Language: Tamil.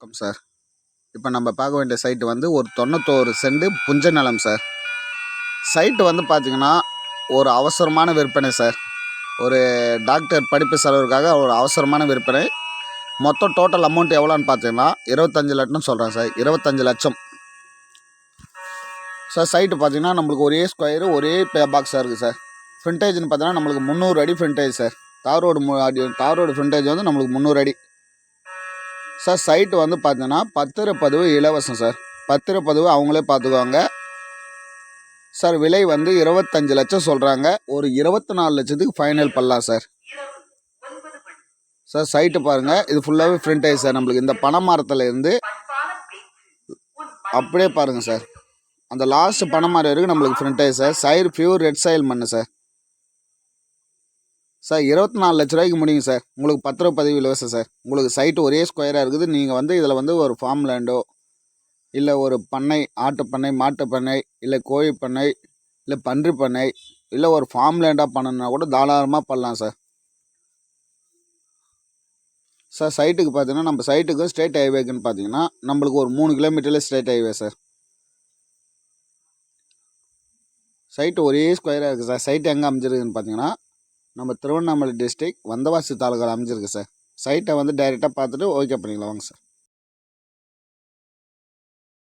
வணக்கம் சார். இப்போ நம்ம பார்க்க வேண்டிய சைட்டு வந்து ஒரு தொண்ணூத்தோரு செண்டு புஞ்ச நிலம் சார். சைட்டு வந்து பார்த்தீங்கன்னா ஒரு அவசரமான விற்பனை சார். ஒரு டாக்டர் படிப்பு செலவுக்காக ஒரு அவசரமான விற்பனை. மொத்தம் டோட்டல் அமௌண்ட் எவ்வளோன்னு பார்த்தீங்கன்னா இருபத்தஞ்சு லட்சம்னு சொல்கிறேன் சார். இருபத்தஞ்சு லட்சம். சார் சைட்டு பார்த்தீங்கன்னா நம்மளுக்கு ஒரே ஸ்கொயரு ஒரே பே பாக்ஸாக இருக்குது சார். ஃப்ரண்டேஜ்னு பார்த்தீங்கன்னா நம்மளுக்கு முந்நூறு அடி ஃப்ரண்டேஜ் சார். தார் ரோடு மு அடி தார் ரோடு ஃப்ரண்டேஜ் வந்து நம்மளுக்கு முந்நூறு அடி. சார் சைட்டு வந்து பார்த்தீங்கன்னா பத்திரப்பதிவு இலவசம் சார். பத்திரப்பதிவு அவங்களே பார்த்துக்குவாங்க சார் விலை வந்து இருபத்தஞ்சு லட்சம் சொல்கிறாங்க ஒரு இருபத்தி நாலு லட்சத்துக்கு ஃபைனல் பண்ணலாம் சார். சார் சைட்டு பாருங்கள் இது ஃபுல்லாகவே ஃப்ரண்டேஜ் சார் நம்மளுக்கு. இந்த பனை மரத்துலேருந்து அப்படியே பாருங்கள் சார். அந்த லாஸ்ட் பனை மரம் வரைக்கும் நம்மளுக்கு frontage sir. Side pure red soil மண்ணு சார். சார் இருபத்தி நாலு லட்ச ரூபாய்க்கு முடியும் சார். உங்களுக்கு பத்திரப்பதிவு இலவசம் சார். உங்களுக்கு சைட்டு ஒரே ஸ்கொயராக இருக்குது. நீங்கள் வந்து இதில் வந்து ஒரு ஃபார்ம் லேண்டோ இல்லை ஒரு பண்ணை ஆட்டு பண்ணை மாட்டு பண்ணை இல்லை கோழி பண்ணை இல்லை பன்றி பண்ணை இல்லை ஒரு ஃபார்ம் லேண்டாக பண்ணணுன்னா கூட தாராளமாக பண்ணலாம் சார். சார் சைட்டுக்கு பார்த்தீங்கன்னா நம்ம சைட்டுக்கும் ஸ்டேட் ஹைவேக்குன்னு பார்த்தீங்கன்னா நம்மளுக்கு ஒரு மூணு கிலோமீட்டரில் ஸ்டேட் ஹைவே சார். சைட்டு ஒரே ஸ்கொயராக இருக்குது சார். சைட்டு எங்கே அமைஞ்சிருக்குன்னு பார்த்தீங்கன்னா நம்ம திருவண்ணாமலை டிஸ்ட்ரிக் வந்தவாசி தாலுகாவில் அமைஞ்சிருக்கு சார் சைட்டை வந்து டைரெக்டாக பார்த்துட்டு ஓகே பண்ணிக்கலாம். வாங்க சார்